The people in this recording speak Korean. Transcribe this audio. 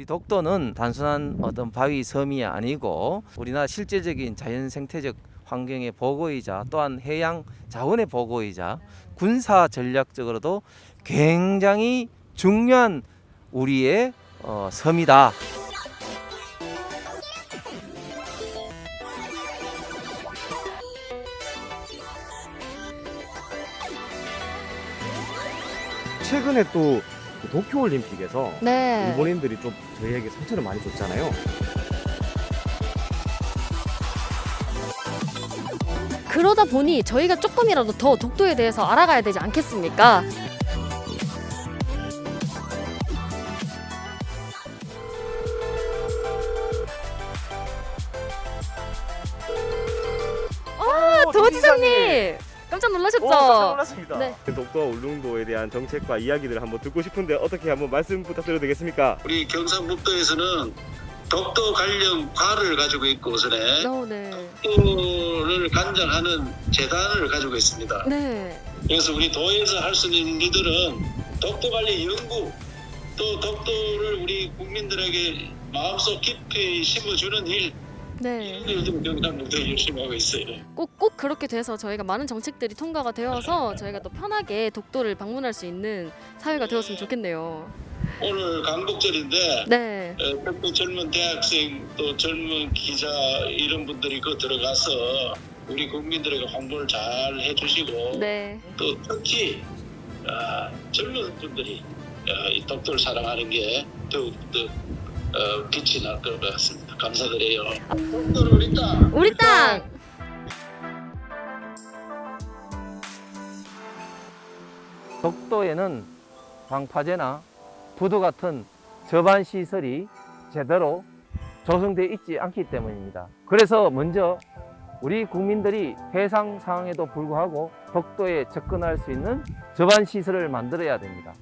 우리 독도는 단순한 어떤 바위 섬이 아니고 우리나라 실제적인 자연 생태적 환경의 보고이자 또한 해양 자원의 보고이자 군사 전략적으로도 굉장히 중요한 우리의 어, 섬이다. 최근에 또 그 도쿄 올림픽에서 네. 일본인들이 좀 저희에게 상처를 많이 줬잖아요. 그러다 보니 저희가 조금이라도 더 독도에 대해서 알아가야 되지 않겠습니까? 아, 도지사님! 깜짝 놀라셨죠? 오, 깜짝 놀랐습니다. 네. 독도와 울릉도에 대한 정책과 이야기들을 한번 듣고 싶은데 어떻게 한번 말씀 부탁드려도 되겠습니까? 우리 경상북도에서는 독도 관련 과를 가지고 있고 우선에 어, 네. 독도를 간장하는 재단을 가지고 있습니다. 네. 그래서 우리 도에서 할 수 있는 일들은 독도 관리 연구 또 독도를 우리 국민들에게 마음속 깊이 심어주는 일 네. 열심히 하고 있어요. 꼭, 꼭 그렇게 돼서 저희가 많은 정책들이 통과가 되어서 저희가 또 편하게 독도를 방문할 수 있는 사회가 되었으면 좋겠네요. 오늘 강복절인데 네. 어, 특히 젊은 대학생 또 젊은 기자 이런 분들이 그 들어가서 우리 국민들에게 홍보를 잘 해주시고 네. 또 특히 아, 젊은 분들이 아, 이 독도를 사랑하는 게 더욱 더 어, 빛이 날 것 같습니다. 감사드려요. 우리 땅. 우리 땅! 독도에는 방파제나 부도 같은 저반 시설이 제대로 조성되어 있지 않기 때문입니다. 그래서 먼저 우리 국민들이 해상 상황에도 불구하고 독도에 접근할 수 있는 저반 시설을 만들어야 됩니다.